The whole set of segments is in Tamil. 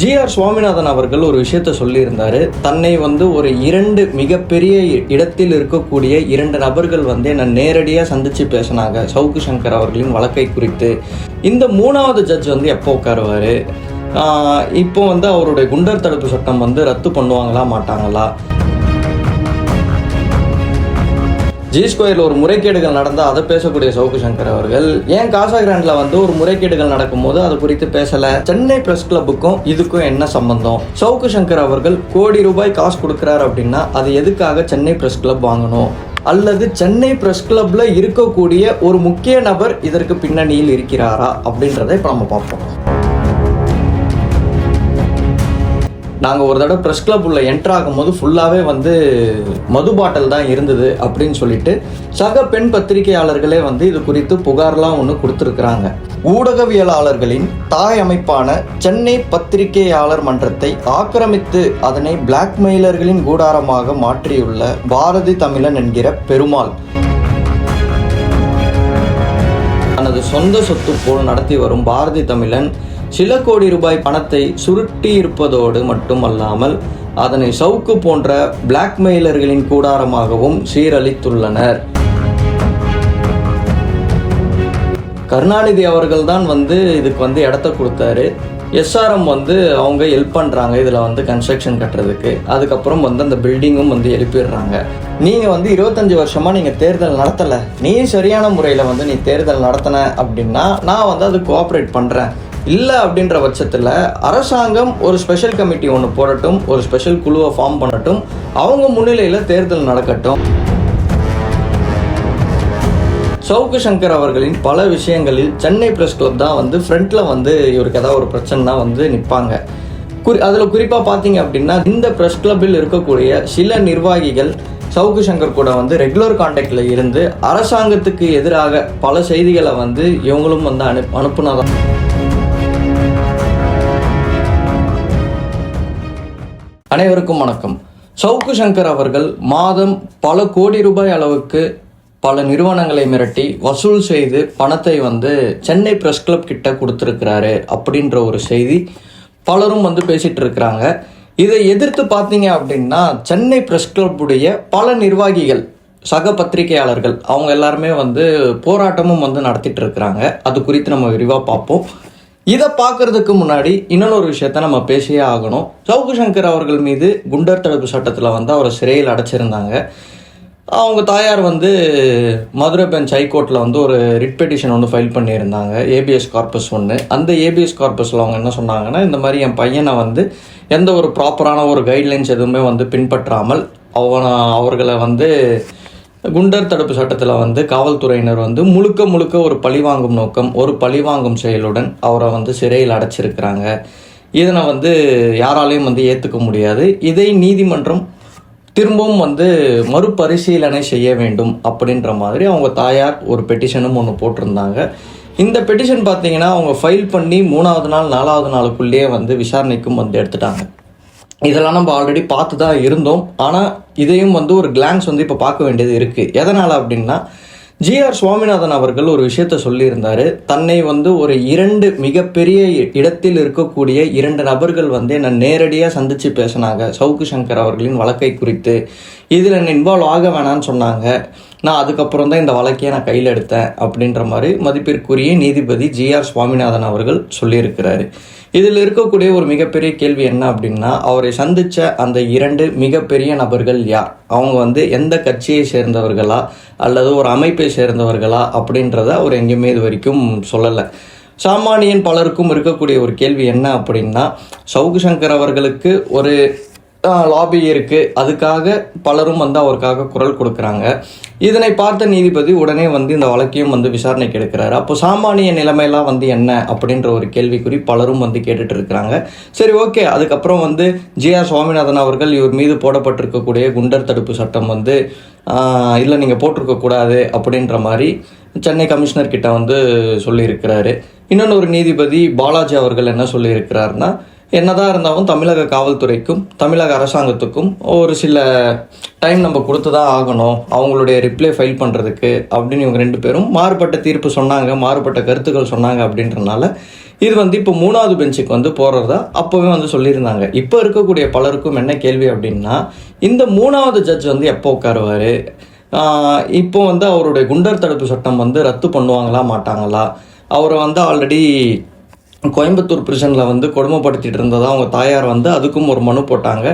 ஜிஆர் சுவாமிநாதன் அவர்கள் ஒரு விஷயத்த சொல்லியிருந்தார். தன்னை வந்து ஒரு இரண்டு மிகப்பெரிய இடத்தில் இருக்கக்கூடிய இரண்டு நபர்கள் வந்து என்னை நேரடியாக சந்தித்து பேசினாங்க. சவுக்கு சங்கர் அவர்களின் வழக்கை குறித்து. இந்த மூணாவது ஜட்ஜ் வந்து எப்போ உட்காருவார்? இப்போ வந்து அவருடைய குண்டர் தடுப்பு சட்டம் வந்து ரத்து பண்ணுவாங்களா மாட்டாங்களா? ஜி ஸ்கொயரில் ஒரு முறைகேடுகள் நடந்தால் அதை பேசக்கூடிய சவுக்கு சங்கர் அவர்கள். ஏன் காசா கிராண்டில் வந்து ஒரு முறைகேடுகள் நடக்கும்போது அது குறித்து பேசலை? சென்னை பிரஸ் கிளப்புக்கும் இதுக்கும் என்ன சம்பந்தம்? சவுக்கு சங்கர் அவர்கள் கோடி ரூபாய் காசு கொடுக்குறாரு அப்படின்னா அது எதுக்காக சென்னை பிரஸ் கிளப் வாங்கணும்? அல்லது சென்னை பிரஸ் கிளப்ல இருக்கக்கூடிய ஒரு முக்கிய நபர் இதற்கு பின்னணியில் இருக்கிறாரா அப்படின்றத இப்போ நம்ம பார்ப்போம். நாங்கள் ஒரு தடவை ப்ரெஸ் கிளப் உள்ள என்ட்ரு ஆகும்போது ஃபுல்லாகவே வந்து மது பாட்டில் தான் இருந்தது அப்படின்னு சொல்லிட்டு சக பெண் பத்திரிகையாளர்களே வந்து இது குறித்து புகார்லாம் ஒன்று கொடுத்துருக்குறாங்க. ஊடகவியலாளர்களின் தாய் அமைப்பான சென்னை பத்திரிகையாளர் மன்றத்தை ஆக்கிரமித்து அதனை பிளாக்மெயிலர்களின் கூடாரமாக மாற்றியுள்ள பாரதி தமிழன் என்கிற பெருமாள். தனது சொந்த சொத்து போல் நடத்தி வரும் பாரதி தமிழன் சில கோடி ரூபாய் பணத்தை சுருட்டி இருப்பதோடு மட்டுமல்லாமல் அதனை சவுக்கு போன்ற பிளாக்மெயிலர்களின் கூடாரமாகவும் சீரழித்துள்ளனர். கருணாநிதி அவர்கள் தான் வந்து இதுக்கு வந்து இடத்த கொடுத்தாரு. எஸ்ஆர்எம் வந்து அவங்க ஹெல்ப் பண்ணுறாங்க இதில் வந்து கன்ஸ்ட்ரக்ஷன் கட்டுறதுக்கு. அதுக்கப்புறம் வந்து அந்த பில்டிங்கும் வந்து எழுப்பிடுறாங்க. நீங்கள் வந்து இருபத்தஞ்சி வருஷமாக நீங்கள் தேர்தல் நடத்தலை. நீ சரியான முறையில் வந்து நீ தேர்தல் நடத்தின அப்படின்னா நான் வந்து அது கோஆப்ரேட் பண்ணுறேன் இல்லை அப்படின்ற பட்சத்தில் அரசாங்கம் ஒரு ஸ்பெஷல் கமிட்டி ஒன்று போடட்டும் ஒரு ஸ்பெஷல் குழுவை ஃபார்ம் பண்ணட்டும் அவங்க முன்னிலையில் தேர்தல் நடக்கட்டும். சவுக்கு சங்கர் அவர்களின் பல விஷயங்களில் சென்னை ப்ரெஸ் கிளப் தான் வந்து ஃப்ரண்ட்டில் வந்து இவருக்கு ஏதாவது ஒரு பிரச்சனைனா வந்து நிற்பாங்க குறி அதில் குறிப்பாக பார்த்தீங்க அப்படின்னா இந்த ப்ரெஸ் கிளப்பில் இருக்கக்கூடிய சில நிர்வாகிகள் சவுக்கு சங்கர் கூட வந்து ரெகுலர் காண்டாக்டில் இருந்து அரசாங்கத்துக்கு எதிராக பல செய்திகளை வந்து இவங்களும் வந்து அனு அனுப்புனதான் அனைவருக்கும் வணக்கம். சவுக்கு சங்கர் அவர்கள் மாதம் பல கோடி ரூபாய் அளவுக்கு பல நிறுவனங்களை மிரட்டி வசூல் செய்து பணத்தை வந்து சென்னை பிரஸ் கிளப் கிட்ட கொடுத்துருக்கிறாரு அப்படின்ற ஒரு செய்தி பலரும் வந்து பேசிட்டு இருக்கிறாங்க. இதை எதிர்த்து பார்த்தீங்க அப்படின்னா சென்னை பிரஸ் கிளப்புடைய பல நிர்வாகிகள் சக பத்திரிகையாளர்கள் அவங்க எல்லாருமே வந்து போராட்டமும் வந்து நடத்திட்டு இருக்கிறாங்க. அது குறித்து நம்ம விரிவாக பார்ப்போம். இதை பார்க்கறதுக்கு முன்னாடி இன்னொரு விஷயத்த நம்ம பேசியே ஆகணும். சவுக்கு சங்கர் அவர்கள் மீது குண்டர் தடுப்பு சட்டத்தில் வந்து அவரை சிறையில் அடைச்சிருந்தாங்க. அவங்க தாயார் வந்து மதுரை பெஞ்ச் ஹைகோர்ட்டில் வந்து ஒரு ரிட் பெட்டிஷன் ஒன்று ஃபைல் பண்ணியிருந்தாங்க. ஏபிஎஸ் கார்பஸ் ஒன்று அந்த ஏபிஎஸ் கார்பஸில் அவங்க என்ன சொன்னாங்கன்னா இந்த மாதிரி என் பையனை வந்து எந்த ஒரு ப்ராப்பரான ஒரு கைட்லைன்ஸ் எதுவுமே வந்து பின்பற்றாமல் அவனை அவர்களை வந்து குண்டர் தடுப்பு சட்டத்தில் வந்து காவல்துறையினர் வந்து முழுக்க முழுக்க ஒரு பழிவாங்கும் நோக்கம் ஒரு பழிவாங்கும் செயலுடன் அவரை வந்து சிறையில் அடைச்சிருக்கிறாங்க. இதனை வந்து யாராலையும் வந்து ஏற்றுக்க முடியாது. இதை நீதிமன்றம் திரும்பவும் வந்து மறுபரிசீலனை செய்ய வேண்டும் அப்படின்ற மாதிரி அவங்க தாயார் ஒரு பெட்டிஷனும் ஒன்று போட்டிருந்தாங்க. இந்த பெட்டிஷன் பார்த்தீங்கன்னா அவங்க ஃபைல் பண்ணி மூணாவது நாள் நாலாவது நாளுக்குள்ளேயே வந்து விசாரணைக்கும் வந்து எடுத்துட்டாங்க. இதெல்லாம் நம்ம ஆல்ரெடி பார்த்து தான் இருந்தோம். ஆனால் இதையும் வந்து ஒரு கிளான்ஸ் வந்து இப்போ பார்க்க வேண்டியது இருக்குது எதனால் அப்படின்னா ஜிஆர் சுவாமிநாதன் அவர்கள் ஒரு விஷயத்த சொல்லியிருந்தார். தன்னை வந்து ஒரு இரண்டு மிகப்பெரிய இடத்தில் இருக்கக்கூடிய இரண்டு நபர்கள் வந்து என்னை நேரடியாக சந்தித்து பேசினாங்க. சவுக்கு சங்கர் அவர்களின் வழக்கை குறித்து. இதில் என்னை இன்வால்வ் ஆக வேணான்னு சொன்னாங்க. நான் அதுக்கப்புறம் தான் இந்த வழக்கையை நான் கையில் எடுத்தேன் அப்படின்ற மாதிரி மதிப்பிற்குரிய நீதிபதி ஜிஆர் சுவாமிநாதன் அவர்கள் சொல்லியிருக்கிறாரு. இதில் இருக்கக்கூடிய ஒரு மிகப்பெரிய கேள்வி என்ன அப்படின்னா அவரை சந்தித்த அந்த இரண்டு மிகப்பெரிய நபர்கள் யார்? அவங்க வந்து எந்த கட்சியை சேர்ந்தவர்களா? அல்லது ஒரு அமைப்பை சேர்ந்தவர்களா? அப்படின்றத அவர் எங்கேயுமே இது வரைக்கும் சொல்லலை. சாமானியன் பலருக்கும் இருக்கக்கூடிய ஒரு கேள்வி என்ன அப்படின்னா சவுக்கு சங்கர் அவர்களுக்கு ஒரு லாபி இருக்குது அதுக்காக பலரும் வந்து அவருக்காக குரல் கொடுக்குறாங்க. இதனை பார்த்த நீதிபதி உடனே வந்து இந்த வழக்கையும் வந்து விசாரணைக்கு எடுக்கிறாரு. அப்போ சாமானிய நிலைமையெல்லாம் வந்து என்ன அப்படின்ற ஒரு கேள்விக்குறி பலரும் வந்து கேட்டுட்டு இருக்கிறாங்க. சரி ஓகே அதுக்கப்புறம் வந்து ஜி ஆர் சுவாமிநாதன் அவர்கள் இவர் மீது போடப்பட்டிருக்கக்கூடிய குண்டர் தடுப்பு சட்டம் வந்து இல்லை நீங்கள் போட்டிருக்கக்கூடாது அப்படின்ற மாதிரி சென்னை கமிஷனர் கிட்ட வந்து சொல்லியிருக்கிறாரு. இன்னொன்று ஒரு நீதிபதி பாலாஜி அவர்கள் என்ன சொல்லியிருக்கிறாருன்னா என்னதான் இருந்தாலும் தமிழக காவல்துறைக்கும் தமிழக அரசாங்கத்துக்கும் ஒரு சில டைம் நம்ம கொடுத்து தான் ஆகணும். அவங்களுடைய ரிப்ளை ஃபைல் பண்ணுறதுக்கு அப்படின்னு இவங்க ரெண்டு பேரும் மாறுபட்ட தீர்ப்பு சொன்னாங்க மாறுபட்ட கருத்துக்கள் சொன்னாங்க அப்படின்றனால இது வந்து இப்போ மூணாவது பெஞ்சுக்கு வந்து போகிறதா அப்போவே வந்து சொல்லியிருந்தாங்க. இப்போ இருக்கக்கூடிய பலருக்கும் என்ன கேள்வி அப்படின்னா இந்த மூணாவது ஜட்ஜ் வந்து எப்போ உட்காருவார்? இப்போ வந்து அவருடைய குண்டர் தடுப்பு சட்டம் வந்து ரத்து பண்ணுவாங்களா மாட்டாங்களா? அவரை வந்து ஆல்ரெடி கோயம்புத்தூர் பிரிசனில் வந்து கொடுமைப்படுத்திட்டு இருந்ததாக அவங்க தாயார் வந்து அதுக்கும் ஒரு மனு போட்டாங்க.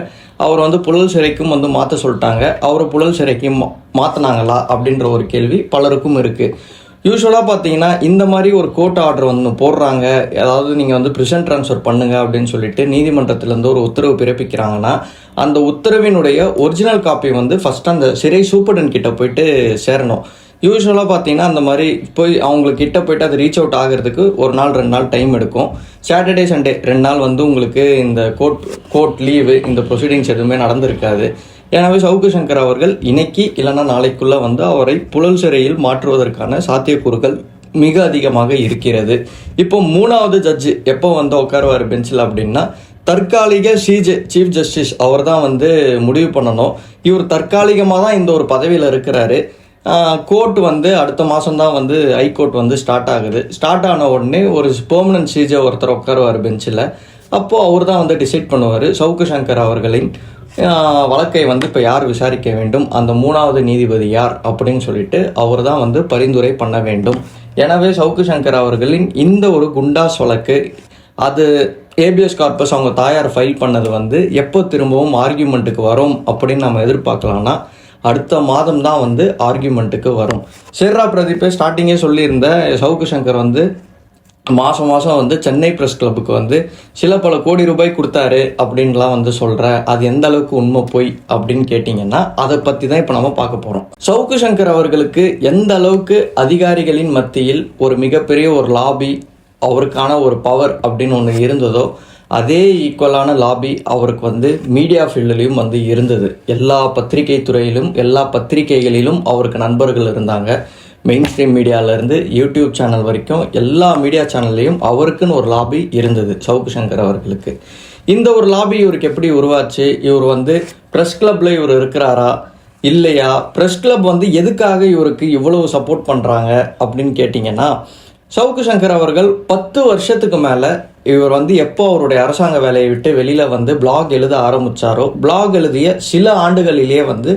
அவர் வந்து புழல் சிறைக்கும் வந்து மாற்ற சொல்லிட்டாங்க. அவரை புழல் சிறைக்கும் மாற்றினாங்களா அப்படின்ற ஒரு கேள்வி பலருக்கும் இருக்குது யூஸ்வலாக பார்த்தீங்கன்னா இந்த மாதிரி ஒரு கோர்ட் ஆர்டர் வந்து போடுறாங்க. அதாவது நீங்கள் வந்து ப்ரிசன்ட் ட்ரான்ஸ்ஃபர் பண்ணுங்க அப்படின்னு சொல்லிட்டு நீதிமன்றத்திலேருந்து ஒரு உத்தரவு பிறப்பிக்கிறாங்கன்னா அந்த உத்தரவினுடைய ஒரிஜினல் காப்பி வந்து ஃபஸ்ட் அந்த சிறை சூப்பர்டன் கிட்ட போயிட்டு சேரணும். யூஸ்வலாக பார்த்தீங்கன்னா அந்த மாதிரி போய் அவங்களுக்கு கிட்ட போயிட்டு அது ரீச் அவுட் ஆகிறதுக்கு ஒரு நாள் ரெண்டு நாள் டைம் எடுக்கும். சாட்டர்டே சண்டே ரெண்டு நாள் வந்து உங்களுக்கு இந்த கோர்ட் கோர்ட் லீவு இந்த ப்ரொசீடிங்ஸ் எதுவுமே நடந்திருக்காது. எனவே சவுக்கு சங்கர் அவர்கள் இன்னைக்கு இல்லைன்னா நாளைக்குள்ளே வந்து அவரை புழல் சிறையில் மாற்றுவதற்கான சாத்தியக்கூறுகள் மிக அதிகமாக இருக்கிறது. இப்போ மூணாவது ஜட்ஜு எப்போ வந்து உட்காருவார் பெஞ்சில் அப்படின்னா தற்காலிக சிஜே சீஃப் ஜஸ்டிஸ் அவர் தான் வந்து முடிவு பண்ணணும். இவர் தற்காலிகமாக தான் இந்த ஒரு பதவியில் இருக்கிறாரு. கோர்ட் வந்து அடுத்த மாதம் தான் வந்து ஹைகோர்ட் வந்து ஸ்டார்ட் ஆகுது. ஸ்டார்ட் ஆன உடனே ஒரு பெர்மனன்ட் சீஜை ஒருத்தர் உட்காருவார் பெஞ்சில் அப்போது அவர் தான் வந்து டிசைட் பண்ணுவார். சவுக்கு சங்கர் அவர்களின் வழக்கை வந்து இப்போ யார் விசாரிக்க வேண்டும்? அந்த மூணாவது நீதிபதி யார்? அப்படின்னு சொல்லிட்டு அவர் தான் வந்து பரிந்துரை பண்ண வேண்டும். எனவே சவுக்கு சங்கர் அவர்களின் இந்த ஒரு குண்டாஸ் வழக்கு அது ஏபிஎஸ் கார்பஸ் அவங்க தாயார் ஃபைல் பண்ணது வந்து எப்போ திரும்பவும் ஆர்கியூமெண்ட்டுக்கு வரும் அப்படின்னு நம்ம எதிர்பார்க்கலாம்னா அடுத்த மாதம் தான் வந்து ஆர்கியூமெண்ட்டுக்கு வரும். சேர்ரா பிரதீப்பை ஸ்டார்டிங்கே சொல்லியிருந்த சவுக்கு சங்கர் வந்து மாதம் மாதம் வந்து சென்னை ப்ரெஸ் கிளப்புக்கு வந்து சில பல கோடி ரூபாய் கொடுத்தாரு அப்படின்லாம் வந்து சொல்கிற அது எந்த அளவுக்கு உண்மை போய் அப்படின்னு கேட்டிங்கன்னா அதை பற்றி தான் இப்போ நம்ம பார்க்க போகிறோம் சவுக்கு சங்கர் அவர்களுக்கு எந்த அளவுக்கு அதிகாரிகளின் மத்தியில் ஒரு மிகப்பெரிய ஒரு லாபி அவருக்கான ஒரு பவர் அப்படின்னு ஒன்று இருந்ததோ அதே ஈக்குவலான லாபி அவருக்கு வந்து மீடியா ஃபீல்டுலேயும் வந்து இருந்தது. எல்லா பத்திரிகை துறையிலும் எல்லா பத்திரிகைகளிலும் அவருக்கு நண்பர்கள் இருந்தாங்க. மெயின் ஸ்ட்ரீம் மீடியாவிலேருந்து யூடியூப் சேனல் வரைக்கும் எல்லா மீடியா சேனல்லையும் அவருக்குன்னு ஒரு லாபி இருந்தது சவுக்கு சங்கர் அவர்களுக்கு. இந்த ஒரு லாபி இவருக்கு எப்படி உருவாச்சு? இவர் வந்து ப்ரெஸ் கிளப்பில் இவர் இருக்கிறாரா? இல்லையா? ப்ரெஸ் கிளப் வந்து எதுக்காக இவருக்கு இவ்வளவு சப்போர்ட் பண்ணுறாங்க அப்படின்னு கேட்டிங்கன்னா சவுக்கு சங்கர் அவர்கள் பத்து வருஷத்துக்கு மேலே இவர் வந்து எப்போ அவருடைய அரசாங்க வேலையை விட்டு வெளியில் வந்து பிளாக் எழுத ஆரம்பித்தாரோ பிளாக் எழுதிய சில ஆண்டுகளிலேயே வந்து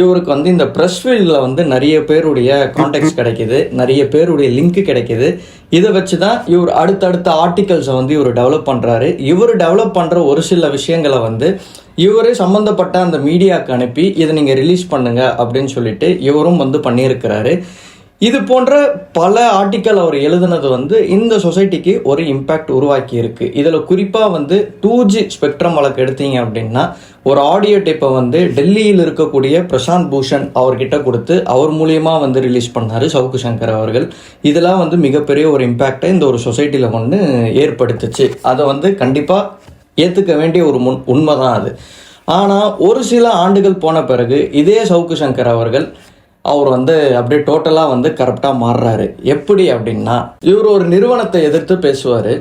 இவருக்கு வந்து இந்த ப்ரெஸ் ஃபீல்டில் வந்து நிறைய பேருடைய கான்டாக்ட்ஸ் கிடைக்கிது நிறைய பேருடைய லிங்க் கிடைக்கிது. இதை வச்சு தான் இவர் அடுத்தடுத்த ஆர்டிகல்ஸை வந்து இவர் டெவலப் பண்ணுறாரு இவர் டெவலப் பண்ணுற ஒரு சில விஷயங்களை வந்து இவரே சம்மந்தப்பட்ட அந்த மீடியாவுக்கு அனுப்பி இதை நீங்கள் ரிலீஸ் பண்ணுங்க அப்படின்னு சொல்லிட்டு இவரும் வந்து பண்ணியிருக்கிறாரு. இது போன்ற பல ஆர்டிக்கல் அவர் எழுதுனது வந்து இந்த சொசைட்டிக்கு ஒரு இம்பேக்ட் உருவாக்கி இருக்கு இதில் குறிப்பாக வந்து டூ ஜி ஸ்பெக்ட்ரம் வழக்கு எடுத்தீங்க அப்படின்னா ஒரு ஆடியோ டேப்பை வந்து டெல்லியில் இருக்கக்கூடிய பிரசாந்த் பூஷன் அவர்கிட்ட கொடுத்து அவர் மூலியமாக வந்து ரிலீஸ் பண்ணாரு சவுக்கு சங்கர் அவர்கள். இதெல்லாம் வந்து மிகப்பெரிய ஒரு இம்பேக்டை இந்த ஒரு சொசைட்டியில் ஒன்று ஏற்படுத்துச்சு. அதை வந்து கண்டிப்பாக ஏற்றுக்க வேண்டிய ஒரு முன் உண்மை தான் அது. ஆனால் ஒரு சில ஆண்டுகள் போன பிறகு இதே சவுக்கு சங்கர் அவர்கள் அவர் வந்து அப்படியே டோட்டலாக வந்து கரெக்டாக மாறுறாரு. எப்படி அப்படின்னா இவர் ஒரு நிறுவனத்தை எதிர்த்து பேசுவார்.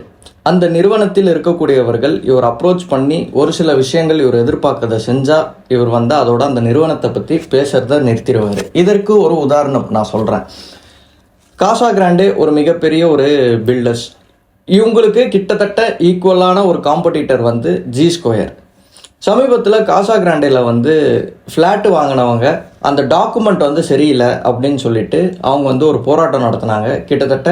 அந்த நிறுவனத்தில் இருக்கக்கூடியவர்கள் இவர் அப்ரோச் பண்ணி ஒரு சில விஷயங்கள் இவர் எதிர்பார்க்கறத செஞ்சால் இவர் வந்து அதோட அந்த நிறுவனத்தை பற்றி பேசுறத நிறுத்திடுவார். இதற்கு ஒரு உதாரணம் நான் சொல்கிறேன் காசா கிராண்டே ஒரு மிகப்பெரிய ஒரு பில்டர்ஸ் இவங்களுக்கு கிட்டத்தட்ட ஈக்குவலான ஒரு காம்படிட்டர் வந்து ஜி ஸ்கொயர் சமீபத்தில் காசா கிராண்டேல வந்து ஃப்ளாட்டு வாங்கினவங்க அந்த டாக்குமெண்ட் வந்து சரியில்லை அப்படின்னு சொல்லிட்டு அவங்க வந்து ஒரு போராட்டம் நடத்தினாங்க. கிட்டத்தட்ட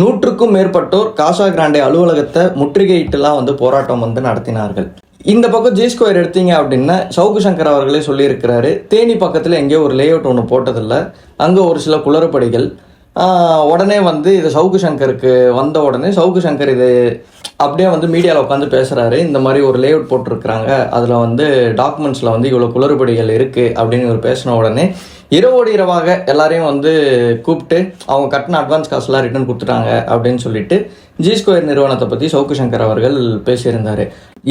நூற்றுக்கும் மேற்பட்டோர் காசா கிராண்டே அலுவலகத்தை முற்றுகையிட்டுலாம் வந்து போராட்டம் வந்து நடத்தினார்கள். இந்த பக்கம் ஜி ஸ்கொயர் எடுத்தீங்க அப்படின்னா சவுக்கு சங்கர் அவர்களே சொல்லியிருக்கிறாரு. தேனி பக்கத்தில் எங்கேயோ ஒரு லே அவுட் ஒன்று போட்டதில்லை. அங்கே ஒரு சில குளறுபடிகள். உடனே வந்து இது சவுக்கு சங்கருக்கு வந்த உடனே சவுக்கு சங்கர் இது அப்படியே வந்து மீடியாவில் உட்காந்து பேசுகிறாரு இந்த மாதிரி ஒரு லேஅவுட் போட்டிருக்கிறாங்க. அதில் வந்து டாக்குமெண்ட்ஸில் வந்து இவ்வளோ குளறுபடிகள் இருக்குது அப்படின்னு இவர் பேசின உடனே இரவோடு இரவாக எல்லாரையும் வந்து கூப்பிட்டு அவங்க கட்டின அட்வான்ஸ் காசுலாம் ரிட்டர்ன் கொடுத்துட்டாங்க அப்படின்னு சொல்லிட்டு ஜி ஸ்கொயர் நிறுவனத்தை பற்றி சவுக்கு சங்கர் அவர்கள் பேசியிருந்தார்.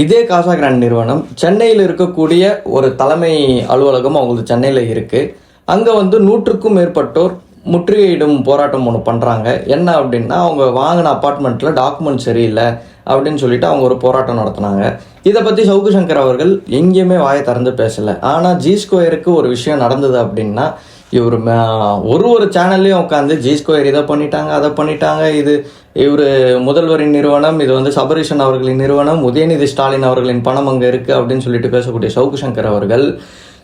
இதே காசா கிராண்ட் நிறுவனம் சென்னையில் இருக்கக்கூடிய ஒரு தலைமை அலுவலகம் அவங்களுக்கு சென்னையில் இருக்குது அங்கே வந்து நூற்றுக்கும் மேற்பட்டோர் முற்றுகையிடும் போராட்டம் ஒன்று பண்ணுறாங்க என்ன அப்படின்னா அவங்க வாங்கின அப்பார்ட்மெண்ட்டில் டாக்குமெண்ட் சரியில்லை அப்படின்னு சொல்லிட்டு அவங்க ஒரு போராட்டம் நடத்தினாங்க. இதை பற்றி சவுக்கு சங்கர் அவர்கள் எங்கேயுமே வாயை திறந்து பேசலை. ஆனால் ஜி ஸ்கொயருக்கு ஒரு விஷயம் நடந்தது அப்படின்னா இவர் ஒரு ஒரு சேனல்லையும் உட்காந்து ஜி ஸ்கொயர் இதை பண்ணிட்டாங்க அதை பண்ணிட்டாங்க. இது இவர் முதல்வரின் நிறுவனம் இது வந்து சபரீஷன் அவர்களின் நிறுவனம் உதயநிதி ஸ்டாலின் அவர்களின் பணம் அங்கே இருக்குது அப்படின்னு சொல்லிட்டு பேசக்கூடிய சவுக்கு சங்கர் அவர்கள்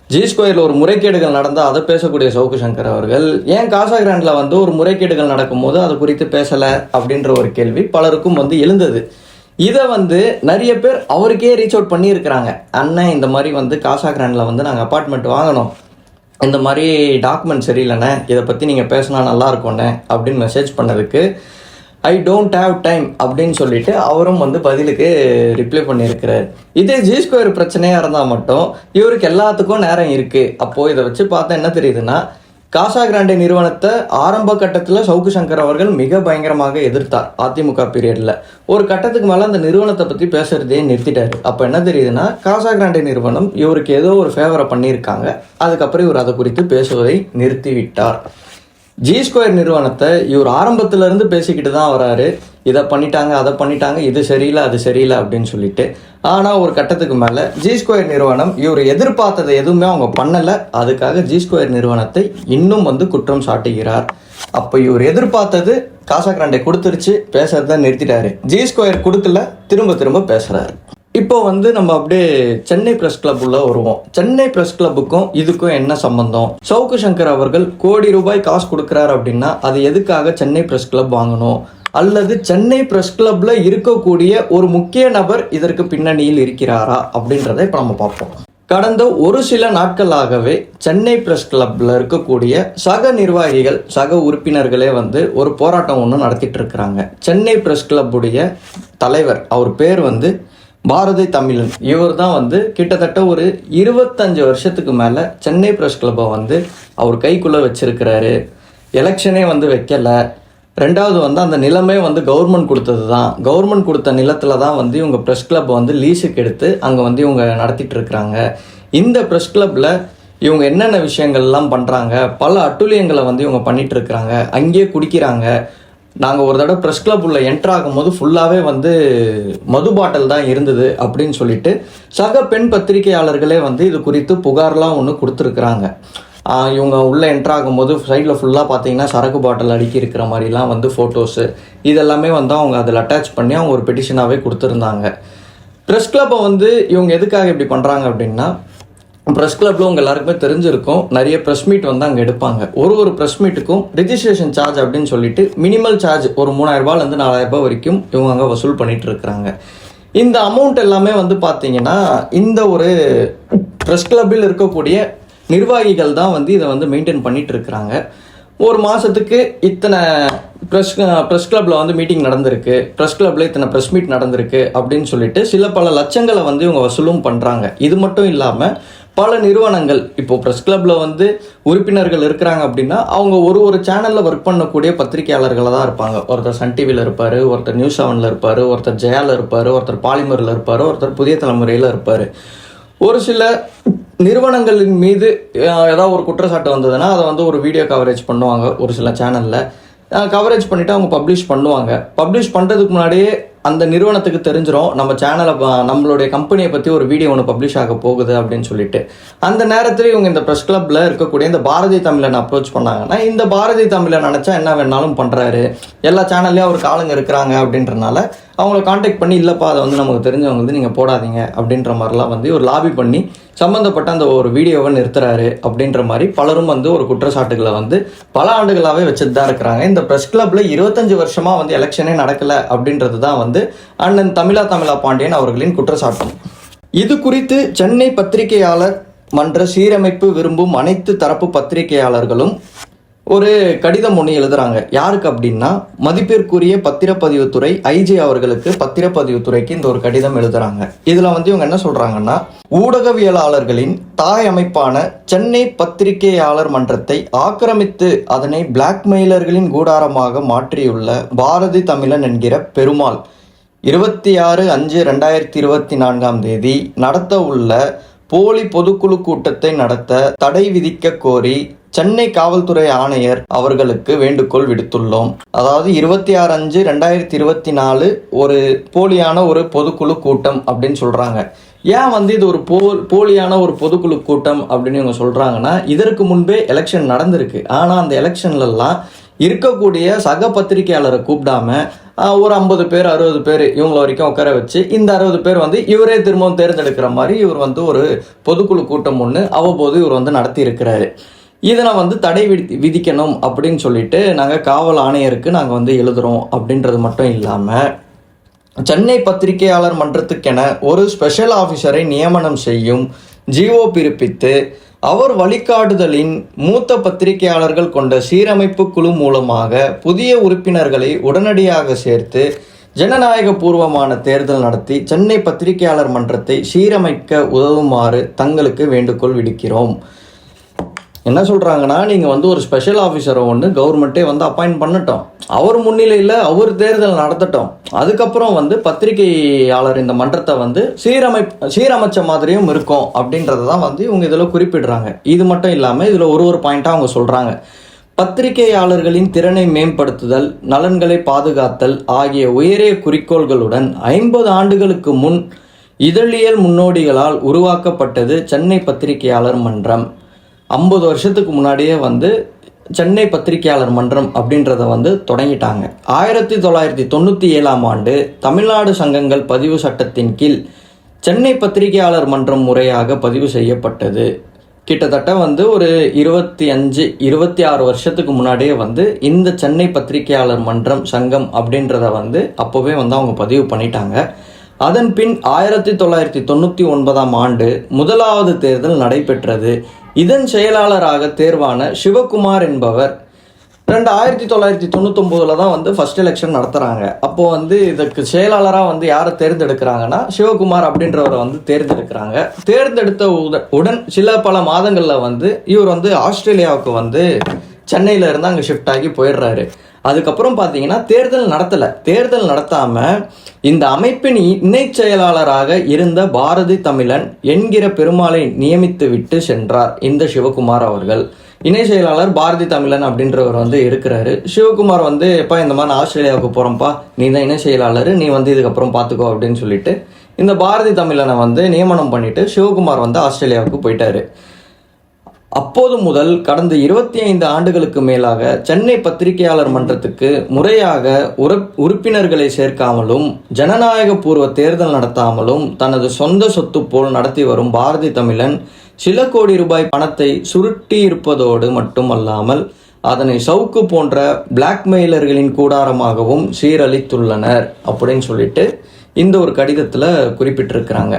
ஜி ஸ்கொயரில் ஒரு முறைகேடுகள் நடந்தால் அதை பேசக்கூடிய சவுக்கு சங்கர் அவர்கள் ஏன் காசா கிராண்டில் வந்து ஒரு முறைகேடுகள் நடக்கும்போது அது குறித்து பேசலை அப்படின்ற ஒரு கேள்வி பலருக்கும் வந்து எழுந்தது. இதை வந்து நிறைய பேர் அவருக்கே ரீச் அவுட் பண்ணியிருக்கிறாங்க. அண்ணன் இந்த மாதிரி வந்து காசா கிராண்டில் வந்து நாங்கள் அப்பார்ட்மெண்ட் வாங்கினோம் இந்த மாதிரி டாக்குமெண்ட் சரியில்லைண்ணே இதை பற்றி நீங்கள் பேசினா நல்லா இருக்கும்ண்ணே அப்படின்னு மெசேஜ் பண்ணதுக்கு ஐ டோன்ட் ஹாவ் டைம் அப்படின்னு சொல்லிட்டு அவரும் வந்து பதிலுக்கு ரிப்ளை பண்ணியிருக்கிறார். இதே ஜி ஸ்கொயர் பிரச்சனையாக இருந்தால் மட்டும் இவருக்கு எல்லாத்துக்கும் நேரம் இருக்குது அப்போது இதை வச்சு பார்த்தா என்ன தெரியுதுன்னா காசா கிராண்டே நிறுவனத்தை ஆரம்ப கட்டத்தில் சவுக்கு சங்கர் அவர்கள் மிக பயங்கரமாக எதிர்த்தார் அதிமுக பீரியடில் ஒரு கட்டத்துக்கு மேலே அந்த நிறுவனத்தை பற்றி பேசுகிறதே நிறுத்திட்டார். அப்போ என்ன தெரியுதுன்னா காசா கிராண்டே நிறுவனம் இவருக்கு ஏதோ ஒரு ஃபேவரை பண்ணியிருக்காங்க. அதுக்கப்புறம் இவர் அதை குறித்து பேசுவதை நிறுத்திவிட்டார். ஜி ஸ்கொயர் நிறுவனத்தை இவர் ஆரம்பத்துல இருந்து பேசிக்கிட்டு தான் வராரு. இதை பண்ணிட்டாங்க அதை பண்ணிட்டாங்க இது சரியில்லை அது சரியில்லை அப்படின்னு சொல்லிட்டு. ஆனால் ஒரு கட்டத்துக்கு மேலே ஜி ஸ்கொயர் நிறுவனம் இவர் எதிர்பார்த்ததை எதுவுமே அவங்க பண்ணலை. அதுக்காக ஜி ஸ்கொயர் நிறுவனத்தை இன்னும் வந்து குற்றம் சாட்டுகிறார். அப்போ இவர் எதிர்பார்த்தது காசா கிராண்டை கொடுத்துருச்சு பேசுறத நிறுத்திட்டாரு. ஜி ஸ்கொயர் கொடுக்கல திரும்ப திரும்ப பேசுறாரு. இப்போ வந்து நம்ம அப்படியே சென்னை பிரஸ் கிளப் உள்ள வருவோம். சென்னை பிரஸ் கிளப்புக்கும் இதுக்கும் என்ன சம்பந்தம்? சவுக்கு சங்கர் அவர்கள் கோடி ரூபாய் காசு கொடுக்குறாரு அப்படின்னா அது எதுக்காக சென்னை பிரஸ் கிளப் வாங்கணும்? அல்லது சென்னை பிரஸ் கிளப்ல இருக்கக்கூடிய ஒரு முக்கிய நபர் இதற்கு பின்னணியில் இருக்கிறாரா அப்படின்றத இப்போ நம்ம பார்ப்போம். கடந்த ஒரு சில நாட்களாகவே சென்னை பிரஸ் கிளப்ல இருக்கக்கூடிய சக நிர்வாகிகள் சக உறுப்பினர்களே வந்து ஒரு போராட்டம் ஒன்று நடத்திட்டு இருக்கிறாங்க. சென்னை பிரஸ் கிளப்புடைய தலைவர் அவர் பேர் வந்து பாரதி தமிழன் இவர் தான் வந்து கிட்டத்தட்ட ஒரு இருபத்தஞ்சு வருஷத்துக்கு மேலே சென்னை பிரஸ் கிளப்பை வந்து அவர் கைக்குள்ளே வச்சிருக்கிறாரு. எலெக்ஷனே வந்து வைக்கல. ரெண்டாவது வந்து அந்த நிலமே வந்து கவர்மெண்ட் கொடுத்தது தான் கவர்மெண்ட் கொடுத்த நிலத்தில் தான் வந்து இவங்க ப்ரெஸ் கிளப் வந்து லீஸுக்கு எடுத்து அங்கே வந்து இவங்க நடத்திட்டு இருக்கிறாங்க. இந்த ப்ரெஸ் கிளப்பில் இவங்க என்னென்ன விஷயங்கள்லாம் பண்ணுறாங்க பல அட்டுழியங்களை வந்து இவங்க பண்ணிட்டு இருக்கிறாங்க அங்கேயே குடிக்கிறாங்க. நாங்கள் ஒரு தடவை ப்ரெஸ் கிளப் உள்ள என்ட்ரு ஆகும்போது ஃபுல்லாகவே வந்து மது பாட்டில் தான் இருந்தது அப்படின்னு சொல்லிட்டு சக பெண் பத்திரிகையாளர்களே வந்து இது குறித்து புகார்லாம் ஒன்று கொடுத்துருக்குறாங்க. இவங்க உள்ளே என்ட்ரு ஆகும்போது சைடில் ஃபுல்லாக பார்த்தீங்கன்னா சரக்கு பாட்டில் அடுக்கி இருக்கிற மாதிரிலாம் வந்து ஃபோட்டோஸு இதெல்லாமே வந்து அவங்க அதில் அட்டாச் பண்ணி அவங்க ஒரு பெட்டிஷனாகவே கொடுத்துருந்தாங்க. ப்ரெஸ் கிளப்பை வந்து இவங்க எதுக்காக இப்படி பண்ணுறாங்க அப்படின்னா ப்ரெஸ் கிளப்பில் உங்கள் எல்லாருக்குமே தெரிஞ்சிருக்கும். நிறைய ப்ரெஸ் மீட் வந்து அங்கே எடுப்பாங்க. ஒரு ஒரு ப்ரெஸ் மீட்டுக்கும் ரிஜிஸ்ட்ரேஷன் சார்ஜ் அப்படின்னு சொல்லிட்டு மினிமல் சார்ஜ் ஒரு மூணாயிரரூபாலேருந்து நாலாயிரரூபா வரைக்கும் இவங்க அங்கே வசூல் பண்ணிட்டு இருக்கிறாங்க. இந்த அமௌண்ட் எல்லாமே வந்து பார்த்தீங்கன்னா இந்த ஒரு ப்ரெஸ் கிளப்பில் இருக்கக்கூடிய நிர்வாகிகள் தான் வந்து இதை வந்து மெயின்டைன் பண்ணிட்டு இருக்கிறாங்க. ஒரு மாதத்துக்கு இத்தனை ப்ரெஸ் ப்ரெஸ் கிளப்பில் வந்து மீட்டிங் நடந்திருக்கு. ப்ரெஸ் கிளப்பில் இத்தனை ப்ரெஸ் மீட் நடந்திருக்கு அப்படின்னு சொல்லிட்டு சில பல லட்சங்களை வந்து இவங்க வசூலும் பண்ணுறாங்க இது மட்டும் இல்லாமல் பல நிறுவனங்கள் இப்போ ப்ரெஸ் கிளப்பில் வந்து உறுப்பினர்கள் இருக்கிறாங்க அப்படின்னா அவங்க ஒரு ஒரு சேனலில் ஒர்க் பண்ணக்கூடிய பத்திரிகையாளர்களாக தான் இருப்பாங்க. ஒருத்தர் சன் டிவியில் இருப்பார் ஒருத்தர் நியூஸ் செவனில் இருப்பார் ஒருத்தர் ஜெயாவில் இருப்பார் ஒருத்தர் பாலிமரில் இருப்பார் ஒருத்தர் புதிய தலைமுறையில் இருப்பார். ஒரு சில நிறுவனங்களின் மீது ஏதாவது ஒரு குற்றச்சாட்டு வந்ததுன்னா அதை வந்து ஒரு வீடியோ கவரேஜ் பண்ணுவாங்க ஒரு சில சேனலில் கவரேஜ் பண்ணிவிட்டு அவங்க பப்ளிஷ் பண்ணுவாங்க. பப்ளிஷ் பண்ணுறதுக்கு முன்னாடியே அந்த நிறுவனத்துக்கு தெரிஞ்சிடும் நம்ம சேனலை நம்மளுடைய கம்பெனியை பற்றி ஒரு வீடியோ ஒன்று பப்ளிஷ் ஆக போகுது அப்படின்னு சொல்லிட்டு. அந்த நேரத்தில் இவங்க இந்த ப்ரெஸ் கிளப்பில் இருக்கக்கூடிய இந்த பாரதி தமிழன் அப்ரோச் பண்ணாங்கன்னா இந்த பாரதி தமிழன் நினச்சா என்ன வேணாலும் பண்ணுறாரு எல்லா சேனல்லையும் அவருக்கு ஆளுங்க இருக்கிறாங்க அப்படின்றனால அவங்கள காண்டாக்ட் பண்ணி இல்லைப்பா அதை வந்து நமக்கு தெரிஞ்சவங்க வந்து நீங்கள் போடாதீங்க அப்படின்ற மாதிரிலாம் வந்து ஒரு லாபி பண்ணி சம்மந்தப்பட்ட அந்த ஒரு வீடியோவை நிறுத்துறாரு அப்படின்ற மாதிரி பலரும் வந்து ஒரு குற்றச்சாட்டுகளை வந்து பல ஆண்டுகளாகவே வச்சுட்டு தான் இருக்கிறாங்க. இந்த ப்ரெஸ் கிளப்ல இருபத்தஞ்சு வருஷமாக வந்து எலெக்ஷனே நடக்கல அப்படின்றது தான் வந்து அண்ணன் தமிழா தமிழா பாண்டியன் அவர்களின் குற்றச்சாட்டம். இது குறித்து சென்னை பத்திரிகையாளர் மன்ற சீரமைப்பு விரும்பும் அனைத்து தரப்பு பத்திரிகையாளர்களும் ஒரு கடிதம் ஒன்று எழுதுறாங்க. யாருக்கு அப்படின்னா மதிப்பிற்குரிய பத்திரப்பதிவுத்துறை ஐஜி அவர்களுக்கு பத்திரப்பதிவுத்துறைக்கு இந்த ஒரு கடிதம் எழுதுறாங்க. இதில் வந்து இவங்க என்ன சொல்றாங்கன்னா ஊடகவியலாளர்களின் தாய் அமைப்பான சென்னை பத்திரிகையாளர் மன்றத்தை ஆக்கிரமித்து அதனை பிளாக்மெயிலர்களின் கூடாரமாக மாற்றியுள்ள பாரதி தமிழன் என்கிற பெருமாள் இருபத்தி ஆறு அஞ்சு ரெண்டாயிரத்தி இருபத்தி நான்காம் தேதி நடத்த உள்ள போலி பொதுக்குழு கூட்டத்தை நடத்த தடை விதிக்க கோரி சென்னை காவல்துறை ஆணையர் அவர்களுக்கு வேண்டுகோள் விடுத்துள்ளோம். அதாவது இருபத்தி ஆறு அஞ்சு ரெண்டாயிரத்தி இருபத்தி நாலு ஒரு போலியான ஒரு பொதுக்குழு கூட்டம் அப்படின்னு சொல்றாங்க. ஏன் வந்து இது ஒரு போ போலியான ஒரு பொதுக்குழு கூட்டம் அப்படின்னு இவங்க சொல்கிறாங்கன்னா இதற்கு முன்பே எலெக்ஷன் நடந்திருக்கு. ஆனால் அந்த எலெக்ஷன்லலாம் இருக்கக்கூடிய சக பத்திரிகையாளரை கூப்பிடாம ஒரு ஐம்பது பேர் அறுபது பேர் இவங்கள வரைக்கும் உட்கார வச்சு இந்த அறுபது பேர் வந்து இவரே திரும்பவும் தேர்ந்தெடுக்கிற மாதிரி இவர் வந்து ஒரு பொதுக்குழு கூட்டம் ஒன்று அவ்வப்போது இவர் வந்து நடத்தி இருக்கிறாரு இதனை வந்து தடை விதி விதிக்கணும் அப்படின்னு சொல்லிட்டு நாங்கள் காவல் ஆணையருக்கு நாங்கள் வந்து எழுதுகிறோம் அப்படின்றது மட்டும் இல்லாமல் சென்னை பத்திரிகையாளர் மன்றத்துக்கென ஒரு ஸ்பெஷல் ஆஃபீஸரை நியமனம் செய்யும் ஜிஓ பிறப்பித்து அவர் வழிகாட்டுதலின் மூத்த பத்திரிகையாளர்கள் கொண்ட சீரமைப்பு குழு மூலமாக புதிய உறுப்பினர்களை உடனடியாக சேர்த்து ஜனநாயக பூர்வமான தேர்தல் நடத்தி சென்னை பத்திரிகையாளர் மன்றத்தை சீரமைக்க உதவுமாறு தங்களுக்கு வேண்டுகோள் விடுக்கிறோம். என்ன சொல்கிறாங்கன்னா நீங்கள் வந்து ஒரு ஸ்பெஷல் ஆஃபீஸரை ஒன்று கவர்மெண்ட்டே வந்து அப்பாயிண்ட் பண்ணட்டும். அவர் முன்னிலையில் அவர் தேர்தல் நடத்தட்டும். அதுக்கப்புறம் வந்து பத்திரிகையாளர் இந்த மன்றத்தை வந்து சீரமை சீரமைச்ச மாதிரியும் இருக்கும் அப்படின்றத தான் வந்து இவங்க இதில் குறிப்பிடுறாங்க. இது மட்டும் இல்லாமல் இதில் ஒரு ஒரு பாயிண்ட்டாக அவங்க சொல்கிறாங்க பத்திரிகையாளர்களின் திறனை மேம்படுத்துதல் நலன்களை பாதுகாத்தல் ஆகிய உயரிய குறிக்கோள்களுடன் ஐம்பது ஆண்டுகளுக்கு முன் இதழியல் முன்னோடிகளால் உருவாக்கப்பட்டது சென்னை பத்திரிகையாளர் மன்றம். ஐம்பது வருஷத்துக்கு முன்னாடியே வந்து சென்னை பத்திரிகையாளர் மன்றம் அப்படின்றத வந்து தொடங்கிட்டாங்க. ஆயிரத்தி தொள்ளாயிரத்தி தொண்ணூற்றி ஏழாம் ஆண்டு தமிழ்நாடு சங்கங்கள் பதிவு சட்டத்தின் கீழ் சென்னை பத்திரிகையாளர் மன்றம் முறையாக பதிவு செய்யப்பட்டது. கிட்டத்தட்ட வந்து ஒரு இருபத்தி அஞ்சு இருபத்தி ஆறு வருஷத்துக்கு முன்னாடியே வந்து இந்த சென்னை பத்திரிகையாளர் மன்றம் சங்கம் அப்படின்றத வந்து அப்போவே வந்து அவங்க பதிவு பண்ணிட்டாங்க. அதன் பின் ஆயிரத்தி தொள்ளாயிரத்தி தொண்ணூற்றி ஒன்பதாம் ஆண்டு முதலாவது தேர்தல் நடைபெற்றது. இதன் செயலாளராக தேர்வான சிவகுமார் என்பவர் ரெண்டு ஆயிரத்தி தொள்ளாயிரத்தி தொண்ணூத்தொம்போதில் தான் வந்து ஃபர்ஸ்ட் எலெக்ஷன் நடத்துகிறாங்க அப்போது வந்து இதுக்கு செயலாளராக வந்து யாரை தேர்ந்தெடுக்கிறாங்கன்னா சிவகுமார் அப்படின்றவரை வந்து தேர்ந்தெடுக்கிறாங்க. தேர்ந்தெடுத்த உடன் சில பல மாதங்களில் வந்து இவர் வந்து ஆஸ்திரேலியாவுக்கு வந்து சென்னையில் இருந்து அங்கே ஷிஃப்ட் ஆகி போயிடுறாரு. அதுக்கப்புறம் பார்த்தீங்கன்னா தேர்தல் நடத்தலை. தேர்தல் நடத்தாமல் இந்த அமைப்பின் இணைச் செயலாளராக இருந்த பாரதி தமிழன் என்கிற பெருமாளை நியமித்து விட்டு சென்றார் இந்த சிவகுமார் அவர்கள். இணை செயலாளர் பாரதி தமிழன் அப்படின்றவர் வந்து இருக்கிறாரு. சிவகுமார் வந்து எப்பா இந்த மாதிரி நான் ஆஸ்திரேலியாவுக்கு போகிறோம்ப்பா நீ தான் இணை செயலாளர். நீ வந்து இதுக்கப்புறம் பார்த்துக்கோ அப்படின்னு சொல்லிட்டு இந்த பாரதி தமிழனை வந்து நியமனம் பண்ணிட்டு சிவகுமார் வந்து ஆஸ்திரேலியாவுக்கு போயிட்டாரு. அப்போது முதல் கடந்த இருபத்தி ஐந்து ஆண்டுகளுக்கு மேலாக சென்னை பத்திரிகையாளர் மன்றத்துக்கு முறையாக உறுப்பினர்களை சேர்க்காமலும் ஜனநாயக பூர்வ தேர்தல் நடத்தாமலும் தனது சொந்த சொத்து போல் நடத்தி வரும் பாரதி தமிழன் சில கோடி ரூபாய் பணத்தை சுருட்டி இருப்பதோடு மட்டுமல்லாமல் அதனை சவுக்கு போன்ற பிளாக்மெயிலர்களின் கூடாரமாகவும் சீரழித்துள்ளனர் அப்படின்னு சொல்லிட்டு இந்த ஒரு கடிதத்தில் குறிப்பிட்டிருக்கிறாங்க.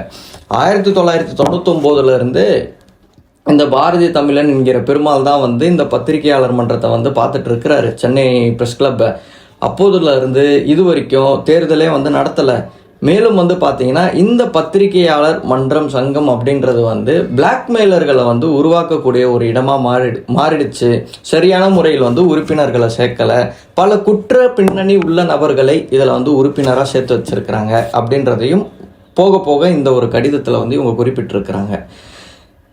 ஆயிரத்தி தொள்ளாயிரத்தி தொண்ணூத்தொம்போதுல இருந்து இந்த பாரதி தமிழன் என்கிற பெருமாள் தான் வந்து இந்த பத்திரிகையாளர் மன்றத்தை வந்து பார்த்துட்டு இருக்கிறாரு. சென்னை ப்ரெஸ் கிளப்பை அப்போதுல இருந்து இது வரைக்கும் தேர்தலே வந்து நடத்தலை. மேலும் வந்து பார்த்தீங்கன்னா இந்த பத்திரிகையாளர் மன்றம் சங்கம் அப்படின்றது வந்து பிளாக்மெயிலர்களை வந்து உருவாக்கக்கூடிய ஒரு இடமா மாறிடு மாறிடுச்சு. சரியான முறையில் வந்து உறுப்பினர்களை சேர்க்கலை. பல குற்ற பின்னணி உள்ள நபர்களை இதில் வந்து உறுப்பினராக சேர்த்து வச்சிருக்கிறாங்க. அப்படின்றதையும் போக போக இந்த ஒரு கடிதத்தில் வந்து இவங்க குறிப்பிட்டிருக்கிறாங்க.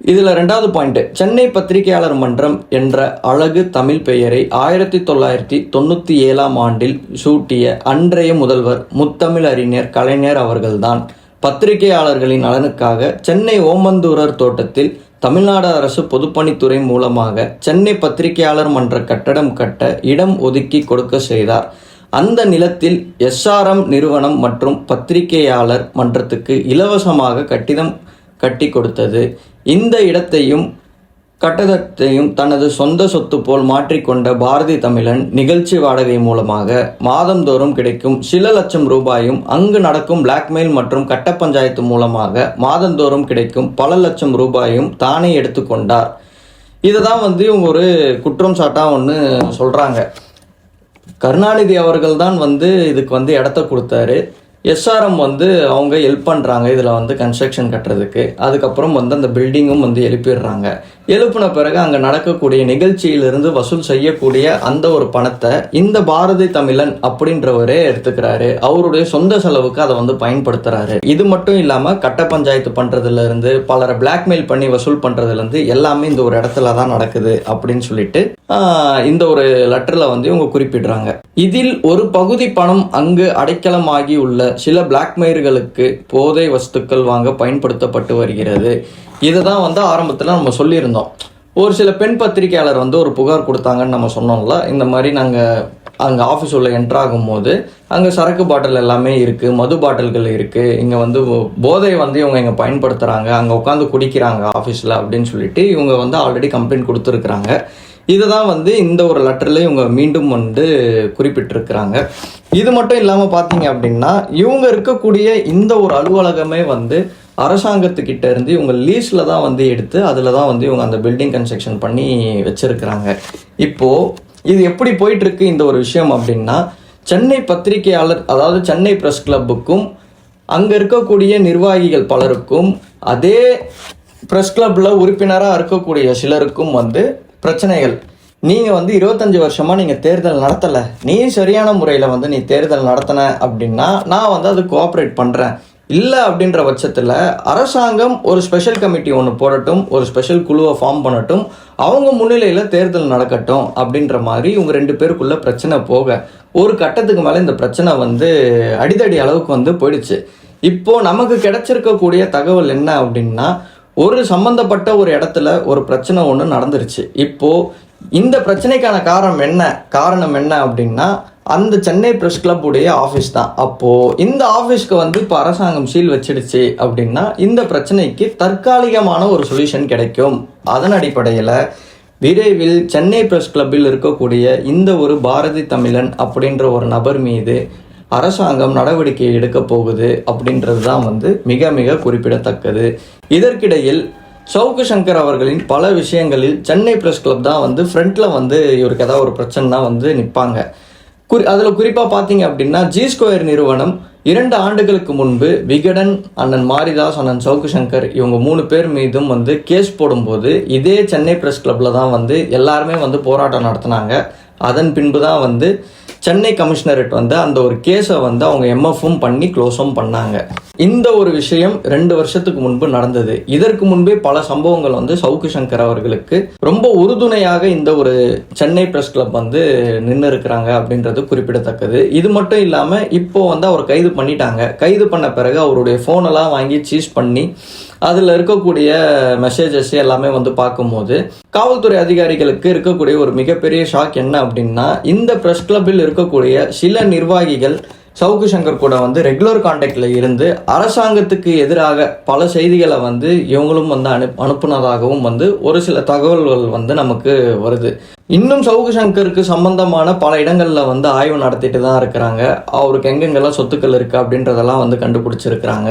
இதில் ரெண்டாவது பாயிண்ட் சென்னை பத்திரிகையாளர் மன்றம் என்ற அழகு தமிழ் பெயரை ஆயிரத்தி தொள்ளாயிரத்தி தொண்ணூற்றி ஏழாம் ஆண்டில் சூட்டிய அன்றைய முதல்வர் முத்தமிழ் அறிஞர் கலைஞர் அவர்கள்தான். பத்திரிகையாளர்களின் நலனுக்காக சென்னை ஓமந்தூரர் தோட்டத்தில் தமிழ்நாடு அரசு பொதுப்பணித்துறை மூலமாக சென்னை பத்திரிகையாளர் மன்ற கட்டடம் கட்ட இடம் ஒதுக்கி கொடுக்க செய்தார். அந்த நிலத்தில் எஸ்ஆர்எம் நிறுவனம் மற்றும் பத்திரிகையாளர் மன்றத்துக்கு இலவசமாக கட்டிடம் கட்டி கொடுத்தது. இந்த இடத்தையும் கட்டடத்தையும் தனது சொந்த சொத்து போல் மாற்றிக்கொண்ட பாரதி தமிழன் நிகழ்ச்சி வாடகை மூலமாக மாதந்தோறும் கிடைக்கும் சில லட்சம் ரூபாயும் அங்கு நடக்கும் பிளாக்மெயில் மற்றும் கட்ட பஞ்சாயத்து மூலமாக மாதந்தோறும் கிடைக்கும் பல லட்சம் ரூபாயும் தானே எடுத்துக்கொண்டார் இதை தான் வந்து இவங்க ஒரு குற்றம் சாட்டாக ஒன்று சொல்கிறாங்க கருணாநிதி அவர்கள் தான் வந்து இதுக்கு வந்து இடத்த கொடுத்தாரு. எஸ்ஆர்எம் வந்து அவங்க ஹெல்ப் பண்ணுறாங்க இதில் வந்து கன்ஸ்ட்ரக்ஷன் கட்டுறதுக்கு. அதுக்கப்புறம் வந்து அந்த பில்டிங்கும் வந்து எழுப்பிடுறாங்க. எழுப்பின பிறகு அங்கே நடக்கக்கூடிய நிகழ்ச்சியிலிருந்து வசூல் செய்யக்கூடிய அந்த ஒரு பணத்தை இந்த பாரதி தமிழன் அப்படின்றவரே எடுத்துக்கிறாரு. அவருடைய சொந்த செலவுக்கு அதை வந்து பயன்படுத்துறாரு. இது மட்டும் இல்லாமல் கட்ட பஞ்சாயத்து பண்ணுறதுல இருந்து பலரை பிளாக்மெயில் பண்ணி வசூல் பண்ணுறதுலேருந்து எல்லாமே இந்த ஒரு இடத்துல தான் நடக்குது அப்படின்னு சொல்லிட்டு இந்த ஒரு லெட்டரில் வந்து இவங்க குறிப்பிடுறாங்க. இதில் ஒரு பகுதி பணம் அங்கு அடைக்கலமாகி உள்ள சில பிளாக்மெயில்களுக்கு போதை வஸ்துக்கள் வாங்க பயன்படுத்தப்பட்டு வருகிறது. இதை தான் வந்து ஆரம்பத்தில் நம்ம சொல்லியிருந்தோம். ஒரு சில பெண் பத்திரிகையாளர் வந்து ஒரு புகார் கொடுத்தாங்கன்னு நம்ம சொன்னோம்ல இந்த மாதிரி நாங்கள் அங்கே ஆஃபீஸ் உள்ள என்ட்ரு ஆகும்போது அங்கே சரக்கு பாட்டில் எல்லாமே இருக்குது மது பாட்டில்கள் இருக்குது இங்கே வந்து போதை வந்து இவங்க இங்கே பயன்படுத்துகிறாங்க அங்கே உட்காந்து குடிக்கிறாங்க ஆஃபீஸில் அப்படின்னு சொல்லிட்டு இவங்க வந்து ஆல்ரெடி கம்ப்ளைண்ட் கொடுத்துருக்குறாங்க. இதை தான் வந்து இந்த ஒரு லெட்டரில் இவங்க மீண்டும் வந்து குறிப்பிட்டிருக்கிறாங்க. இது மட்டும் இல்லாமல் பார்த்தீங்க அப்படின்னா இவங்க இருக்கக்கூடிய இந்த ஒரு அலுவலகமே வந்து அரசாங்கத்துக்கிட்ட இருந்து இவங்க லீஸில் தான் வந்து எடுத்து அதில் தான் வந்து இவங்க அந்த பில்டிங் கன்ஸ்ட்ரக்ஷன் பண்ணி வச்சுருக்கிறாங்க. இப்போது இது எப்படி போயிட்டுருக்கு இந்த ஒரு விஷயம் அப்படின்னா சென்னை பத்திரிகையாளர் அதாவது சென்னை ப்ரெஸ் கிளப்புக்கும் அங்கே இருக்கக்கூடிய நிர்வாகிகள் பலருக்கும் அதே ப்ரெஸ் கிளப்பில் உறுப்பினராக இருக்கக்கூடிய சிலருக்கும் வந்து பிரச்சனைகள். நீங்கள் வந்து இருபத்தஞ்சி வருஷமாக நீங்கள் தேர்தல் நடத்தலை. நீ சரியான முறையில் வந்து நீ தேர்தல் நடத்தின அப்படின்னா நான் வந்து அது கோஆப்ரேட் பண்ணுறேன் இல்லை அப்படின்ற பட்சத்தில் அரசாங்கம் ஒரு ஸ்பெஷல் கமிட்டி ஒன்று போடட்டும் ஒரு ஸ்பெஷல் குழுவை ஃபார்ம் பண்ணட்டும் அவங்க முன்னிலையில் தேர்தல் நடக்கட்டும் அப்படின்ற மாதிரி இவங்க ரெண்டு பேருக்குள்ள பிரச்சனை போக ஒரு கட்டத்துக்கு மேலே இந்த பிரச்சனை வந்து அடிதடி அளவுக்கு வந்து போயிடுச்சு. இப்போது நமக்கு கிடைச்சிருக்கக்கூடிய தகவல் என்ன அப்படின்னா ஒரு சம்பந்தப்பட்ட ஒரு இடத்துல ஒரு பிரச்சனை ஒன்று நடந்துருச்சு. இப்போது இந்த பிரச்சனைக்கான காரணம் என்ன? காரணம் என்ன அப்படின்னா அந்த சென்னை ப்ரெஸ் கிளப் உடைய ஆஃபீஸ் தான். அப்போது இந்த ஆஃபீஸ்க்கு வந்து இப்போ அரசாங்கம் சீல் வச்சிடுச்சு அப்படின்னா இந்த பிரச்சனைக்கு தற்காலிகமான ஒரு சொல்யூஷன் கிடைக்கும். அதன் அடிப்படையில் விரைவில் சென்னை ப்ரெஸ் கிளப்பில் இருக்கக்கூடிய இந்த ஒரு பாரதி தமிழன் அப்படின்ற ஒரு நபர் மீது அரசாங்கம் நடவடிக்கை எடுக்க போகுது அப்படின்றது தான் வந்து மிக மிக குறிப்பிடத்தக்கது. இதற்கிடையில் சவுக்கு சங்கர் அவர்களின் பல விஷயங்களில் சென்னை ப்ரெஸ் கிளப் தான் வந்து ஃப்ரண்ட்டில் வந்து இவருக்கு ஏதாவது ஒரு பிரச்சனைனா வந்து நிற்பாங்க குறி அதில் குறிப்பாக பார்த்தீங்க அப்படின்னா ஜி ஸ்கொயர் நிறுவனம் இரண்டு ஆண்டுகளுக்கு முன்பு விகடன் அண்ணன் மாரிதாஸ் அண்ணன் சவுக்கு சங்கர் இவங்க மூணு பேர் மீதும் வந்து கேஸ் போடும்போது இதே சென்னை பிரஸ் கிளப்பில் தான் வந்து எல்லாருமே வந்து போராட்டம் நடத்தினாங்க. அதன் பின்பு தான் வந்து சென்னை கமிஷனரேட் வந்து அந்த ஒரு கேஸை வந்து அவங்க எம்எஃப்பும் பண்ணி க்ளோஸும் பண்ணாங்க. இந்த ஒரு விஷயம் ரெண்டு வருஷத்துக்கு முன்பு நடந்தது. இதற்கு முன்பே பல சம்பவங்கள் வந்து சவுக்கு சங்கர் அவர்களுக்கு ரொம்ப உறுதுணையாக இந்த ஒரு சென்னை பிரஸ் கிளப் வந்து நின்று இருக்கிறாங்க அப்படின்றது குறிப்பிடத்தக்கது. இது மட்டும் இல்லாமல் இப்போ வந்து அவர் கைது பண்ணிட்டாங்க. கைது பண்ண பிறகு அவருடைய ஃபோனெல்லாம் வாங்கி சீஸ் பண்ணி அதில் இருக்கக்கூடிய மெசேஜஸ் எல்லாமே வந்து பார்க்கும்போது காவல்துறை அதிகாரிகளுக்கு இருக்கக்கூடிய ஒரு மிகப்பெரிய ஷாக் என்ன அப்படின்னா இந்த ப்ரெஸ் கிளப்பில் இருக்கக்கூடிய சில நிர்வாகிகள் சவுக்கு சங்கர் கூட வந்து ரெகுலர் காண்டாக்டில் இருந்து அரசாங்கத்துக்கு எதிராக பல செய்திகளை வந்து இவங்களும் வந்து அனு அனுப்புனதாகவும் வந்து ஒரு சில தகவல்கள் வந்து நமக்கு வருது. இன்னும் சவுக்கு சங்கருக்கு சம்பந்தமான பல இடங்களில் வந்து ஆய்வு நடத்திட்டு தான் இருக்கிறாங்க. அவருக்கு எங்கெங்கெல்லாம் சொத்துக்கள் இருக்குது அப்படின்றதெல்லாம் வந்து கண்டுபிடிச்சிருக்கிறாங்க.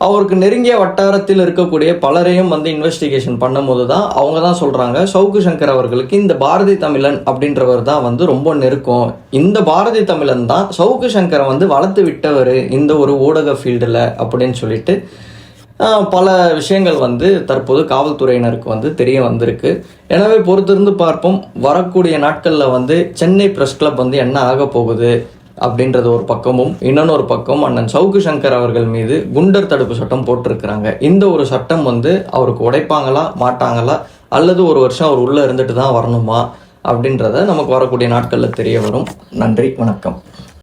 அவருக்கு நெருங்கிய வட்டாரத்தில் இருக்கக்கூடிய பலரையும் வந்து இன்வெஸ்டிகேஷன் பண்ணும்போது தான் அவங்க தான் சொல்கிறாங்க சவுக்கு சங்கர் அவர்களுக்கு இந்த பாரதி தமிழன் அப்படின்றவர் தான் வந்து ரொம்ப நெருக்கம். இந்த பாரதி தமிழன் தான் சவுக்கு சங்கரை வந்து வளர்த்து விட்டவர் இந்த ஒரு ஊடக ஃபீல்டில் அப்படின்னு சொல்லிட்டு பல விஷயங்கள் வந்து தற்போது காவல்துறையினருக்கு வந்து தெரிய வந்திருக்கு. எனவே பொறுத்திருந்து பார்ப்போம் வரக்கூடிய நாட்களில் வந்து சென்னை ப்ரெஸ் கிளப் வந்து என்ன ஆக போகுது? அப்படின்றது ஒரு பக்கமும் இன்னொன்று பக்கம் அண்ணன் சவுக்கு சங்கர் அவர்கள் மீது குண்டர் தடுப்பு சட்டம் போட்டிருக்கிறாங்க. இந்த ஒரு சட்டம் வந்து அவருக்கு உடைப்பாங்களா மாட்டாங்களா அல்லது ஒரு வருஷம் அவர் உள்ளே இருந்துட்டு தான் வரணுமா அப்படின்றத நமக்கு வரக்கூடிய நாட்களில் தெரிய வரும். நன்றி வணக்கம்.